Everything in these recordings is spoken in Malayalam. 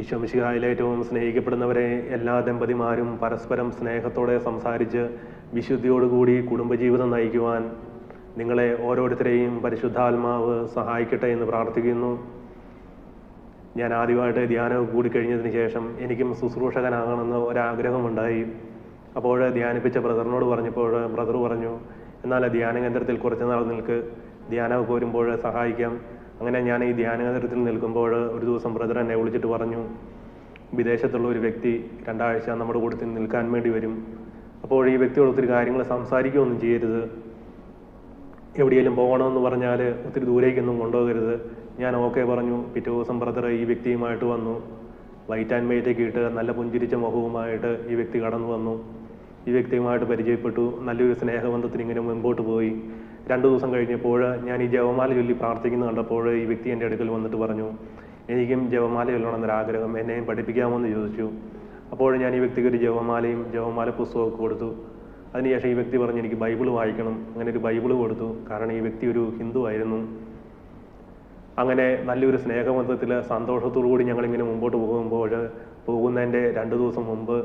ഈശോമിശിഹായിലെ ഏറ്റവും സ്നേഹിക്കപ്പെടുന്നവരെ എല്ലാ ദമ്പതിമാരും പരസ്പരം സ്നേഹത്തോടെ സംസാരിച്ച് വിശുദ്ധിയോടുകൂടി കുടുംബജീവിതം നയിക്കുവാൻ നിങ്ങളെ ഓരോരുത്തരെയും പരിശുദ്ധാത്മാവ് സഹായിക്കട്ടെ എന്ന് പ്രാർത്ഥിക്കുന്നു. ഞാൻ ആദ്യമായിട്ട് ധ്യാനം കൂടി കഴിഞ്ഞതിന് ശേഷം എനിക്കും ശുശ്രൂഷകനാകണമെന്ന് ഒരാഗ്രഹമുണ്ടായി. അപ്പോൾ ധ്യാനിപ്പിച്ച ബ്രദറിനോട് പറഞ്ഞപ്പോൾ ബ്രദർ പറഞ്ഞു എന്നാൽ ധ്യാന കേന്ദ്രത്തിൽ കുറച്ച് നാൾ നിൽക്ക് ധ്യാനം കോരുമ്പോൾ സഹായിക്കാം. അങ്ങനെ ഞാൻ ഈ ധ്യാന കേന്ദ്രത്തിൽ നിൽക്കുമ്പോൾ ഒരു ദിവസം ബ്രദർ എന്നെ വിളിച്ചിട്ട് പറഞ്ഞു വിദേശത്തുള്ള ഒരു വ്യക്തി രണ്ടാഴ്ച നമ്മുടെ കൂട്ടത്തിൽ നിൽക്കാൻ വേണ്ടി വരും. അപ്പോൾ ഈ വ്യക്തിയോട് ഒത്തിരി കാര്യങ്ങൾ സംസാരിക്കുകയൊന്നും ചെയ്യരുത്. എവിടെയെങ്കിലും പോകണമെന്ന് പറഞ്ഞാൽ ഒത്തിരി ദൂരേക്കൊന്നും കൊണ്ടുപോകരുത്. ഞാൻ ഓക്കെ പറഞ്ഞു. പിറ്റേ ദിവസം ബ്രദർ ഈ വ്യക്തിയുമായിട്ട് വന്നു. വൈറ്റ് ആൻഡ് വൈറ്റൊക്കെ ഇട്ട് നല്ല പുഞ്ചിരിച്ച മുഖവുമായിട്ട് ഈ വ്യക്തി കടന്നു വന്നു. ഈ വ്യക്തിയുമായിട്ട് പരിചയപ്പെട്ടു. നല്ലൊരു സ്നേഹബന്ധത്തിന് ഇങ്ങനെ മുമ്പോട്ട് പോയി. രണ്ടു ദിവസം കഴിഞ്ഞപ്പോൾ ഞാൻ ഈ ജവമാല ചൊല്ലി പ്രാർത്ഥിക്കുന്നത് കണ്ടപ്പോൾ ഈ വ്യക്തി എന്റെ അടുക്കൽ വന്നിട്ട് പറഞ്ഞു എനിക്കും ജപമാല ചൊല്ലണമെന്നൊരാഗ്രഹം എന്നെയും പഠിപ്പിക്കാമോ എന്ന് ചോദിച്ചു. അപ്പോൾ ഞാൻ ഈ വ്യക്തിക്ക് ഒരു ജപമാലയും ജപമാല പുസ്തകമൊക്കെ കൊടുത്തു. അതിനുശേഷം ഈ വ്യക്തി പറഞ്ഞു എനിക്ക് ബൈബിൾ വായിക്കണം. അങ്ങനെ ഒരു ബൈബിൾ കൊടുത്തു. കാരണം ഈ വ്യക്തി ഒരു ഹിന്ദു ആയിരുന്നു. അങ്ങനെ നല്ലൊരു സ്നേഹബന്ധത്തിൽ സന്തോഷത്തോടു കൂടി ഞങ്ങളിങ്ങനെ മുമ്പോട്ട് പോകുമ്പോൾ പോകുന്നതിന്റെ രണ്ട് ദിവസം മുമ്പ്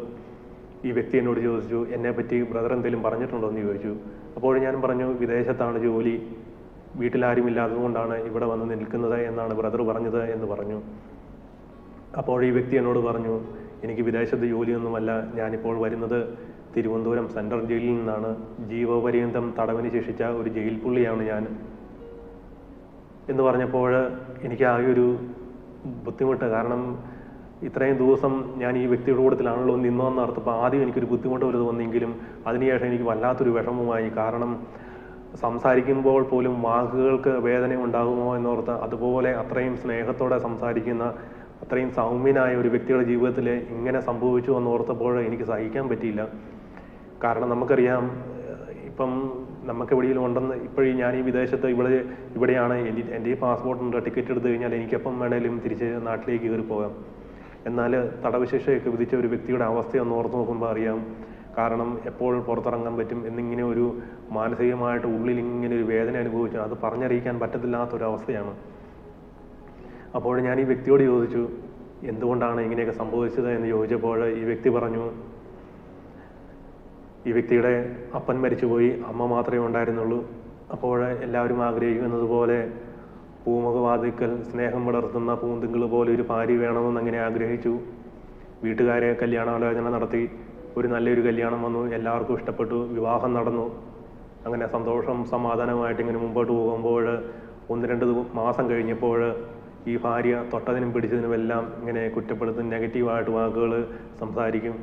ഈ വ്യക്തി എന്നോട് ചോദിച്ചു എന്നെ പറ്റി ബ്രദർ എന്തെങ്കിലും പറഞ്ഞിട്ടുണ്ടോ? എന്ന് ചോദിച്ചു. അപ്പോൾ ഞാൻ പറഞ്ഞു വിദേശത്താണ് ജോലി. വീട്ടിലാരും ഇല്ലാത്തതുകൊണ്ടാണ് ഇവിടെ വന്ന് നിൽക്കുന്നത് എന്നാണ് ബ്രദർ പറഞ്ഞത് എന്ന് പറഞ്ഞു. അപ്പോൾ ഈ വ്യക്തി എന്നോട് പറഞ്ഞു എനിക്ക് വിദേശത്ത് ജോലിയൊന്നുമല്ല. ഞാനിപ്പോൾ വരുന്നത് തിരുവനന്തപുരം സെൻട്രൽ ജയിലിൽ നിന്നാണ്. ജീവപര്യന്തം തടവിന് ശേഷിച്ച ഒരു ജയിൽ പുള്ളിയാണ് ഞാൻ. എന്ന് പറഞ്ഞപ്പോൾ എനിക്ക് ആകെ ഒരു ബുദ്ധിമുട്ട്. കാരണം ഇത്രയും ദിവസം ഞാൻ ഈ വ്യക്തിയുടെ കൂട്ടത്തിലാണല്ലോ നിന്നതെന്ന് ഓർത്തപ്പോൾ ആദ്യം എനിക്കൊരു ബുദ്ധിമുട്ട് വലുത് വന്നെങ്കിലും അതിനുശേഷം എനിക്ക് വല്ലാത്തൊരു വിഷമമായി. കാരണം സംസാരിക്കുമ്പോൾ പോലും വാക്കുകൾക്ക് വേദന ഉണ്ടാകുമോ എന്നോർത്ത് അതുപോലെ അത്രയും സ്നേഹത്തോടെ സംസാരിക്കുന്ന അത്രയും സൗമ്യനായ ഒരു വ്യക്തിയുടെ ജീവിതത്തിൽ ഇങ്ങനെ സംഭവിച്ചു എന്നോർത്തപ്പോൾ എനിക്ക് സഹിക്കാൻ പറ്റിയില്ല. കാരണം നമുക്കറിയാം ഇപ്പം നമുക്ക് എവിടെയെങ്കിലും ഉണ്ടെന്ന് ഇപ്പോഴും ഞാൻ ഈ വിദേശത്ത് ഇവിടെ ഇവിടെയാണ് എന്റെ എന്റെ ഈ പാസ്പോർട്ടുണ്ട് ടിക്കറ്റ് എടുത്തു കഴിഞ്ഞാൽ എനിക്കെപ്പം വേണേലും തിരിച്ച് നാട്ടിലേക്ക് കയറി പോകാം എന്നാൽ തടവ് വിധിച്ച ഒരു വ്യക്തിയുടെ അവസ്ഥയൊന്ന് ഓർത്ത് നോക്കുമ്പോൾ അറിയാം. കാരണം എപ്പോൾ പുറത്തിറങ്ങാൻ പറ്റും എന്നിങ്ങനെ ഒരു മാനസികമായിട്ട് ഉള്ളിൽ ഇങ്ങനെ ഒരു വേദന അനുഭവിച്ചു. അത് പറഞ്ഞറിയിക്കാൻ പറ്റത്തില്ലാത്തൊരവസ്ഥയാണ്. അപ്പോൾ ഞാൻ ഈ വ്യക്തിയോട് ചോദിച്ചു എന്തുകൊണ്ടാണ് ഇങ്ങനെയൊക്കെ സംഭവിച്ചത്? എന്ന് ചോദിച്ചപ്പോൾ ഈ വ്യക്തി പറഞ്ഞു ഈ വ്യക്തിയുടെ അപ്പൻ മരിച്ചുപോയി അമ്മ മാത്രമേ ഉണ്ടായിരുന്നുള്ളൂ. അപ്പോൾ എല്ലാവരും ആഗ്രഹിക്കുന്നത് പോലെ പൂമുഖവാതിക്കൽ സ്നേഹം വളർത്തുന്ന പൂന്തിങ്കൾ പോലെ ഒരു ഭാര്യ വേണമെന്ന് അങ്ങനെ ആഗ്രഹിച്ചു. വീട്ടുകാരെ കല്യാണാലോചന നടത്തി. ഒരു നല്ലൊരു കല്യാണം വന്നു. എല്ലാവർക്കും ഇഷ്ടപ്പെട്ടു. വിവാഹം നടന്നു. അങ്ങനെ സന്തോഷം സമാധാനമായിട്ട് ഇങ്ങനെ മുമ്പോട്ട് പോകുമ്പോൾ ഒന്ന് രണ്ട് മാസം കഴിഞ്ഞപ്പോൾ ഈ ഭാര്യ തൊട്ടതിനും പിടിച്ചതിനും എല്ലാം ഇങ്ങനെ കുറ്റപ്പെടുത്തും നെഗറ്റീവായിട്ട് വാക്കുകൾ സംസാരിക്കും.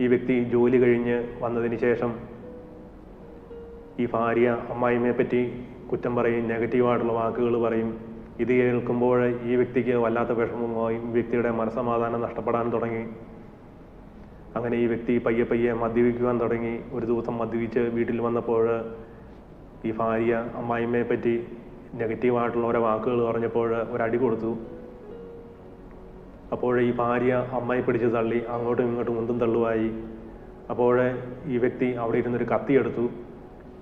ഈ വ്യക്തി ജോലി കഴിഞ്ഞ് വന്നതിന് ശേഷം ഈ ഭാര്യ അമ്മായിമ്മയെ പറ്റി കുറ്റം പറയും നെഗറ്റീവായിട്ടുള്ള വാക്കുകൾ പറയും. ഇത് കേൾക്കുമ്പോൾ ഈ വ്യക്തിക്ക് വല്ലാത്ത വിഷമമായി വ്യക്തിയുടെ മനസ്സമാധാനം നഷ്ടപ്പെടാൻ തുടങ്ങി. അങ്ങനെ ഈ വ്യക്തി പയ്യെ പയ്യെ മദ്യപിക്കുവാൻ തുടങ്ങി. ഒരു ദിവസം മദ്യപിച്ച് വീട്ടിൽ വന്നപ്പോൾ ഈ ഭാര്യ അമ്മായിമ്മയെ പറ്റി നെഗറ്റീവായിട്ടുള്ള ഓരോ വാക്കുകൾ പറഞ്ഞപ്പോൾ ഒരടി കൊടുത്തു. അപ്പോൾ ഈ ഭാര്യ അമ്മായി പിടിച്ച് തള്ളി അങ്ങോട്ടും ഇങ്ങോട്ടും മുന്തും തള്ളുവായി. അപ്പോൾ ഈ വ്യക്തി അവിടെ ഇരുന്നൊരു കത്തി എടുത്തു.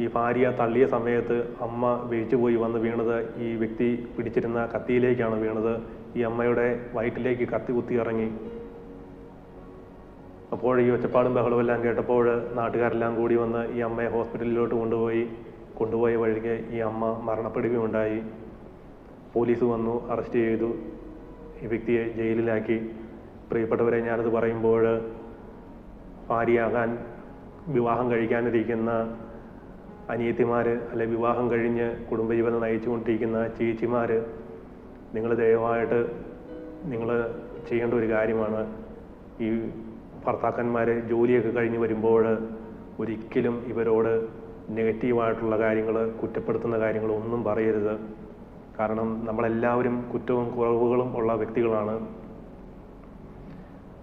ഈ ഭാര്യ തള്ളിയ സമയത്ത് അമ്മ വേച്ചു പോയി വന്ന് വീണത് ഈ വ്യക്തി പിടിച്ചിരുന്ന കത്തിയിലേക്കാണ് വീണത്. ഈ അമ്മയുടെ വയറ്റിലേക്ക് കത്തി കുത്തി ഇറങ്ങി. അപ്പോൾ ഈ ഒച്ചപ്പാടും ബഹളവും എല്ലാം കേട്ടപ്പോൾ നാട്ടുകാരെല്ലാം കൂടി വന്ന് ഈ അമ്മയെ ഹോസ്പിറ്റലിലോട്ട് കൊണ്ടുപോയി. കൊണ്ടുപോയ വഴിക്ക് ഈ അമ്മ മരണപ്പെടുകയുണ്ടായി. പോലീസ് വന്നു അറസ്റ്റ് ചെയ്തു. ഈ വ്യക്തിയെ ജയിലിലാക്കി. പ്രിയപ്പെട്ടവരെ ഞാനത് പറയുമ്പോൾ ഭാര്യയാകാൻ വിവാഹം കഴിക്കാനിരിക്കുന്ന അനിയത്തിമാർ അല്ലെ വിവാഹം കഴിഞ്ഞ് കുടുംബജീവിതം നയിച്ചുകൊണ്ടിരിക്കുന്ന ചേച്ചിമാർ നിങ്ങൾ ദയവായിട്ട് നിങ്ങൾ ചെയ്യേണ്ട ഒരു കാര്യമാണ്. ഈ ഭർത്താക്കന്മാർ ജോലിയൊക്കെ കഴിഞ്ഞ് വരുമ്പോൾ ഒരിക്കലും ഇവരോട് നെഗറ്റീവായിട്ടുള്ള കാര്യങ്ങൾ കുറ്റപ്പെടുത്തുന്ന കാര്യങ്ങൾ ഒന്നും പറയരുത്. കാരണം നമ്മളെല്ലാവരും കുറ്റവും കുറവുകളും ഉള്ള വ്യക്തികളാണ്.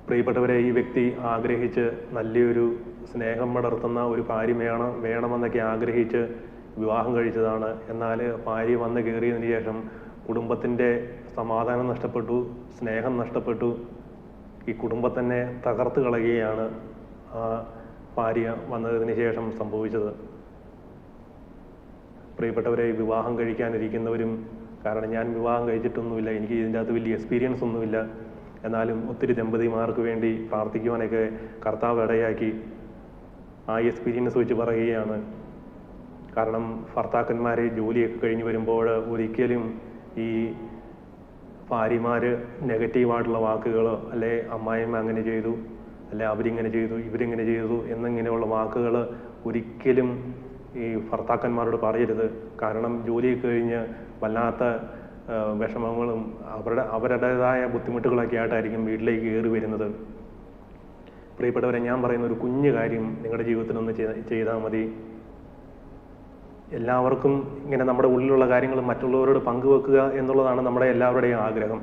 പ്രിയപ്പെട്ടവരെ ഈ വ്യക്തി ആഗ്രഹിച്ച് നല്ലൊരു സ്നേഹം വളർത്തുന്ന ഒരു ഭാര്യ വേണം വേണമെന്നൊക്കെ ആഗ്രഹിച്ച് വിവാഹം കഴിച്ചതാണ്. എന്നാൽ ഭാര്യ വന്ന് കയറിയതിന് ശേഷം കുടുംബത്തിന്റെ സമാധാനം നഷ്ടപ്പെട്ടു സ്നേഹം നഷ്ടപ്പെട്ടു. ഈ കുടുംബത്തിനെ തകർത്ത് കളയുകയാണ് ആ ഭാര്യ വന്നതിന് ശേഷം സംഭവിച്ചത്. പ്രിയപ്പെട്ടവരെ വിവാഹം കഴിക്കാനിരിക്കുന്നവരും കാരണം ഞാൻ വിവാഹം കഴിച്ചിട്ടൊന്നുമില്ല എനിക്ക് ഇതിന്റെ അകത്ത് വലിയ എക്സ്പീരിയൻസ് ഒന്നുമില്ല. എന്നാലും ഒത്തിരി ദമ്പതിമാർക്ക് വേണ്ടി പ്രാർത്ഥിക്കുവാനൊക്കെ കർത്താവ് ഇടയാക്കി. ആ എക്സ്പീരിയൻസ് വെച്ച് പറയുകയാണ്. കാരണം ഭർത്താക്കന്മാരെ ജോലിയൊക്കെ കഴിഞ്ഞ് വരുമ്പോൾ ഒരിക്കലും ഈ ഭാര്യമാർ നെഗറ്റീവായിട്ടുള്ള വാക്കുകൾ അല്ലെ അമ്മായിമ്മ അങ്ങനെ ചെയ്തു അല്ലെ അവരിങ്ങനെ ചെയ്തു ഇവരിങ്ങനെ ചെയ്തു എന്നിങ്ങനെയുള്ള വാക്കുകൾ ഒരിക്കലും ഈ ഭർത്താക്കന്മാരോട് പറയരുത്. കാരണം ജോലിയൊക്കെ കഴിഞ്ഞ് വല്ലാത്ത വിഷമങ്ങളും അവരുടെ അവരുടേതായ ബുദ്ധിമുട്ടുകളൊക്കെ ആയിട്ടായിരിക്കും വീട്ടിലേക്ക് കയറി വരുന്നത്. പ്രിയപ്പെട്ടവരെ ഞാൻ പറയുന്ന ഒരു കുഞ്ഞു കാര്യം നിങ്ങളുടെ ജീവിതത്തിൽ ഒന്ന് ചെയ്താൽ മതി. എല്ലാവർക്കും ഇങ്ങനെ നമ്മുടെ ഉള്ളിലുള്ള കാര്യങ്ങൾ മറ്റുള്ളവരോട് പങ്കുവെക്കുക എന്നുള്ളതാണ് നമ്മുടെ എല്ലാവരുടെയും ആഗ്രഹം.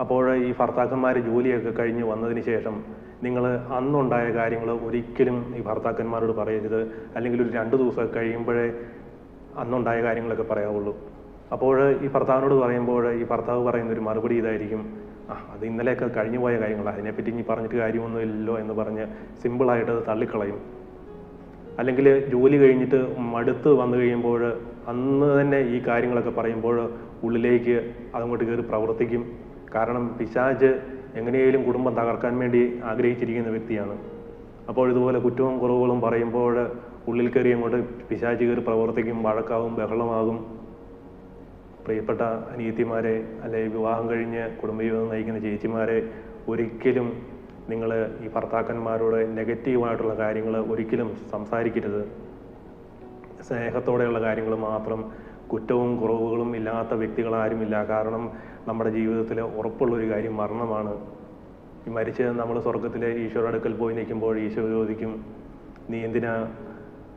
അപ്പോൾ ഈ ഭർത്താക്കന്മാർ ജോലിയൊക്കെ കഴിഞ്ഞ് വന്നതിന് ശേഷം നിങ്ങൾ അന്നുണ്ടായ കാര്യങ്ങൾ ഒരിക്കലും ഈ ഭർത്താക്കന്മാരോട് പറയരുത്. അല്ലെങ്കിൽ ഒരു രണ്ട് ദിവസമൊക്കെ കഴിയുമ്പോഴേ അന്നുണ്ടായ കാര്യങ്ങളൊക്കെ പറയാവുള്ളൂ. അപ്പോൾ ഈ ഭർത്താവിനോട് പറയുമ്പോൾ ഈ ഭർത്താവ് പറയുന്ന ഒരു മറുപടി ഇതായിരിക്കും. ആ അത് ഇന്നലെയൊക്കെ കഴിഞ്ഞു പോയ കാര്യങ്ങൾ അതിനെപ്പറ്റി ഇനി പറഞ്ഞിട്ട് കാര്യമൊന്നുമില്ലല്ലോ എന്ന് പറഞ്ഞ് സിമ്പിളായിട്ട് അത് തള്ളിക്കളയും. അല്ലെങ്കിൽ ജോലി കഴിഞ്ഞിട്ട് മടുത്ത് വന്നു കഴിയുമ്പോൾ അന്ന് തന്നെ ഈ കാര്യങ്ങളൊക്കെ പറയുമ്പോൾ ഉള്ളിലേക്ക് അതങ്ങോട്ട് കയറി പ്രവർത്തിക്കും. കാരണം പിശാജ് എങ്ങനെയെങ്കിലും കുടുംബം തകർക്കാൻ വേണ്ടി ആഗ്രഹിച്ചിരിക്കുന്ന വ്യക്തിയാണ്. അപ്പോൾ ഇതുപോലെ കുറ്റവും കുറവുകളും പറയുമ്പോൾ ഉള്ളിൽ കയറി അങ്ങോട്ട് പിശാജ് കയറി പ്രവർത്തിക്കും വഴക്കാവും ബഹളമാകും. പ്രിയപ്പെട്ട അനിയത്തിമാരെ അല്ലെ വിവാഹം കഴിഞ്ഞ് കുടുംബജീവിതം നയിക്കുന്ന ചേച്ചിമാരെ ഒരിക്കലും നിങ്ങൾ ഈ ഭർത്താക്കന്മാരോട് നെഗറ്റീവായിട്ടുള്ള കാര്യങ്ങൾ ഒരിക്കലും സംസാരിക്കരുത്. സ്നേഹത്തോടെയുള്ള കാര്യങ്ങൾ മാത്രം കുറ്റവും കുറവുകളും ഇല്ലാത്ത വ്യക്തികൾ ആരുമില്ല. കാരണം നമ്മുടെ ജീവിതത്തിൽ ഉറപ്പുള്ളൊരു കാര്യം മരണമാണ്. ഈ മരിച്ച് നമ്മൾ സ്വർഗത്തിലെ ഈശോയുടെ അടുക്കൽ പോയി നിൽക്കുമ്പോൾ ഈശോ ചോദിക്കും നീ എന്തിനാ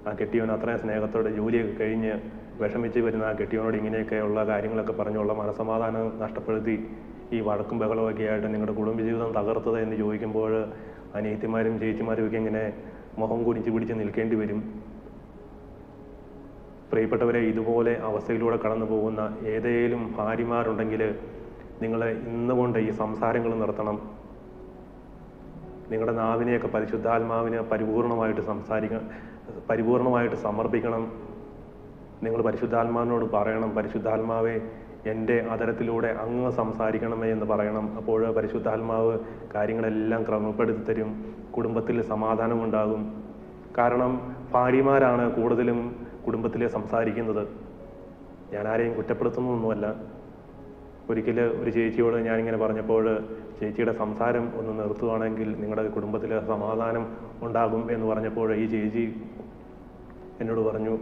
ആ കെട്ടിയവൻ അത്രയും സ്നേഹത്തോടെ ജോലിയൊക്കെ കഴിഞ്ഞ് വിഷമിച്ച് വരുന്ന ആ കെട്ടിയവനോട് ഇങ്ങനെയൊക്കെയുള്ള കാര്യങ്ങളൊക്കെ പറഞ്ഞുള്ള മനസമാധാനം നഷ്ടപ്പെടുത്തി ഈ വഴക്കും ബഹളമൊക്കെ ആയിട്ട് നിങ്ങളുടെ കുടുംബജീവിതം തകർത്തത് എന്ന് ചോദിക്കുമ്പോൾ അനിയത്തിമാരും ചേച്ചിമാരും ഒക്കെ ഇങ്ങനെ മുഖം കുടിച്ച് പിടിച്ച് നിൽക്കേണ്ടി വരും. പ്രിയപ്പെട്ടവരെ ഇതുപോലെ അവസ്ഥയിലൂടെ കടന്നു പോകുന്ന ഏതേലും ഭാര്യമാരുണ്ടെങ്കിൽ നിങ്ങൾ ഇന്നുകൊണ്ട് ഈ സംസാരങ്ങൾ നിർത്തണം. നിങ്ങളുടെ നാവിനെയൊക്കെ പരിശുദ്ധാത്മാവിന് പരിപൂർണമായിട്ട് സംസാരിക്കണം പരിപൂർണമായിട്ട് സമർപ്പിക്കണം. നിങ്ങൾ പരിശുദ്ധാത്മാവിനോട് പറയണം പരിശുദ്ധാത്മാവെ എന്റെ അതരത്തിലൂടെ അങ്ങ് സംസാരിക്കണമേ എന്ന് പറയണം. അപ്പോൾ പരിശുദ്ധാത്മാവ് കാര്യങ്ങളെല്ലാം ക്രമപ്പെടുത്തി തരും. കുടുംബത്തിൽ സമാധാനമുണ്ടാകും കാരണം ഭാര്യമാരാണ് കൂടുതലും കുടുംബത്തിൽ സംസാരിക്കുന്നത്. ഞാൻ ആരെയും കുറ്റപ്പെടുത്തുന്നൊന്നുമല്ല. ഒരിക്കൽ ഒരു ചേച്ചിയോട് ഞാനിങ്ങനെ പറഞ്ഞപ്പോൾ ചേച്ചിയുടെ സംസാരം ഒന്ന് നിർത്തുവാണെങ്കിൽ നിങ്ങളുടെ കുടുംബത്തിൽ സമാധാനം ഉണ്ടാകും എന്ന് പറഞ്ഞപ്പോൾ ഈ ചേച്ചി എന്നോട് പറഞ്ഞു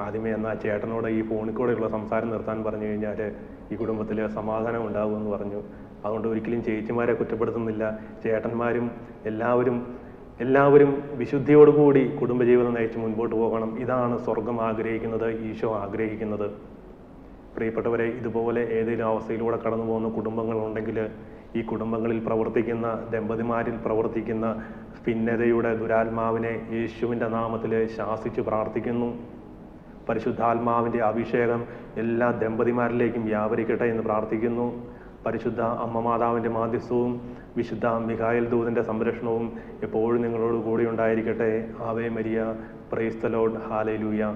ആദ്യമേ എന്നാൽ ചേട്ടനോട് ഈ ഫോണിൽ കൂടെയുള്ള സംസാരം നിർത്താൻ പറഞ്ഞു കഴിഞ്ഞാൽ ഈ കുടുംബത്തിൽ സമാധാനം ഉണ്ടാകുമെന്ന് പറഞ്ഞു. അതുകൊണ്ട് ഒരിക്കലും ചേച്ചിമാരെ കുറ്റപ്പെടുത്തുന്നില്ല. ചേട്ടന്മാരും എല്ലാവരും എല്ലാവരും വിശുദ്ധിയോടുകൂടി കുടുംബജീവിതം നയിച്ച് മുൻപോട്ട് പോകണം. ഇതാണ് സ്വർഗം ആഗ്രഹിക്കുന്നത് ഈശോ ആഗ്രഹിക്കുന്നത്. പ്രിയപ്പെട്ടവരെ ഇതുപോലെ ഏതെങ്കിലും അവസ്ഥയിലൂടെ കടന്നു പോകുന്ന കുടുംബങ്ങളുണ്ടെങ്കിൽ ഈ കുടുംബങ്ങളിൽ പ്രവർത്തിക്കുന്ന ദമ്പതിമാരിൽ പ്രവർത്തിക്കുന്ന ഭിന്നതയുടെ ദുരാത്മാവിനെ യേശുവിന്റെ നാമത്തിൽ ശാസിച്ച് പ്രാർത്ഥിക്കുന്നു. പരിശുദ്ധാത്മാവിന്റെ അഭിഷേകം എല്ലാ ദമ്പതിമാരിലേക്കും വ്യാപരിക്കട്ടെ എന്ന് പ്രാർത്ഥിക്കുന്നു. പരിശുദ്ധ അമ്മ മാതാവിന്റെ മാധ്യസ്ഥവും വിശുദ്ധ മിഖായൽ ദൂതന്റെ സംരക്ഷണവും എപ്പോഴും നിങ്ങളോട് കൂടി ഉണ്ടായിരിക്കട്ടെ. Ave Maria. Praise the Lord hallelujah